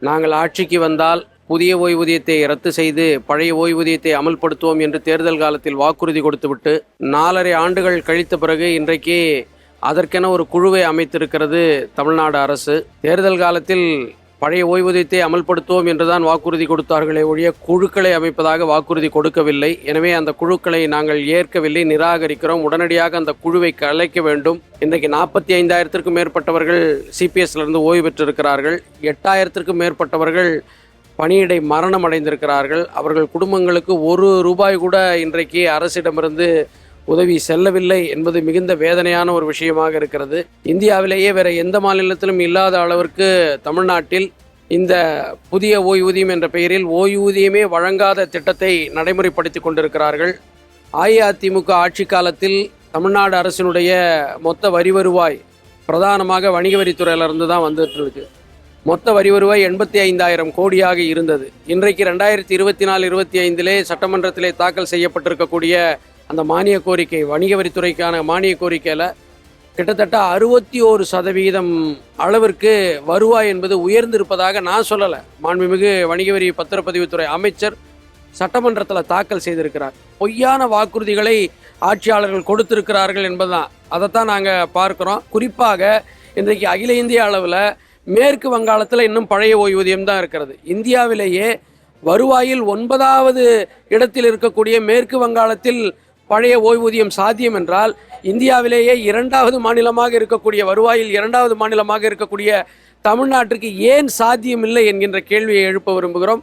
நாங்கள் ஆட்சிக்கு வந்தால் புதிய ஓய்வூதியத்தை ரத்து செய்து பழைய ஓய்வூதியத்தை அமல்படுத்துவோம் என்று தேர்தல் காலத்தில் வாக்குறுதி கொடுத்துவிட்டு நாலரை ஆண்டுகள் கழித்த பிறகு இன்றைக்கு அதற்கென ஒரு குழுவை அமைத்திருக்கிறது தமிழ்நாடு அரசு. தேர்தல் காலத்தில் பழைய ஓய்வூதியத்தை அமல்படுத்துவோம் என்றுதான் வாக்குறுதி கொடுத்தார்களே ஒழிய குழுக்களை அமைப்பதாக வாக்குறுதி கொடுக்கவில்லை. எனவே அந்த குழுக்களை நாங்கள் ஏற்கவில்லை நிராகரிக்கிறோம். உடனடியாக அந்த குழுவை கலைக்க வேண்டும். இன்றைக்கு நாற்பத்தி ஐந்தாயிரத்திற்கும் மேற்பட்டவர்கள் சிபிஎஸ்லேருந்து ஓய்வு பெற்றிருக்கிறார்கள். எட்டாயிரத்திற்கும் மேற்பட்டவர்கள் பணியிடை மரணம் அடைந்திருக்கிறார்கள் அவர்கள் குடும்பங்களுக்கு ஒரு ரூபாய் கூட இன்றைக்கு அரசிடமிருந்து உதவி செல்லவில்லை என்பது மிகுந்த வேதனையான ஒரு விஷயமாக இருக்கிறது. இந்தியாவிலேயே வேற எந்த மாநிலத்திலும் இல்லாத அளவிற்கு தமிழ்நாட்டில் இந்த புதிய ஓய்வூதியம் என்ற பெயரில் ஓய்வூதியமே வழங்காத திட்டத்தை நடைமுறைப்படுத்தி கொண்டிருக்கிறார்கள். அஇஅதிமுக ஆட்சி காலத்தில் தமிழ்நாடு அரசினுடைய மொத்த வரி வருவாய் பிரதானமாக வணிக வரித்துறையிலிருந்து தான் வந்துட்டு இருக்கு மொத்த வரி வருவாய் எண்பத்தி ஐந்தாயிரம் கோடியாக இருந்தது. இன்றைக்கு ரெண்டாயிரத்தி இருபத்தி நாலு இருபத்தி ஐந்திலே சட்டமன்றத்திலே தாக்கல் செய்யப்பட்டிருக்கக்கூடிய அந்த மானிய கோரிக்கை வணிக வரித்துறைக்கான மானிய கோரிக்கையில் கிட்டத்தட்ட அறுபத்தி ஓரு சதவீதம் அளவிற்கு வருவாய் என்பது உயர்ந்திருப்பதாக நான் சொல்லலை. மாண்புமிகு வணிக வரி பத்திரப்பதிவுத்துறை அமைச்சர் சட்டமன்றத்தில் தாக்கல் செய்திருக்கிறார். பொய்யான வாக்குறுதிகளை ஆட்சியாளர்கள் கொடுத்திருக்கிறார்கள் என்பதுதான். அதைத்தான் நாங்கள் பார்க்குறோம். குறிப்பாக இன்றைக்கு அகில இந்திய அளவில் மேற்கு வங்காளத்தில் இன்னும் பழைய ஓய்வூதியம் தான் இருக்கிறது. இந்தியாவிலேயே வருவாயில் ஒன்பதாவது இடத்தில் இருக்கக்கூடிய மேற்கு வங்காளத்தில் பழைய ஓய்வூதியம் சாத்தியம் என்றால் இந்தியாவிலேயே இரண்டாவது மாநிலமாக இருக்கக்கூடிய வருவாயில் இரண்டாவது மாநிலமாக இருக்கக்கூடிய தமிழ்நாட்டிற்கு ஏன் சாத்தியம் இல்லை என்கின்ற கேள்வியை எழுப்ப விரும்புகிறோம்.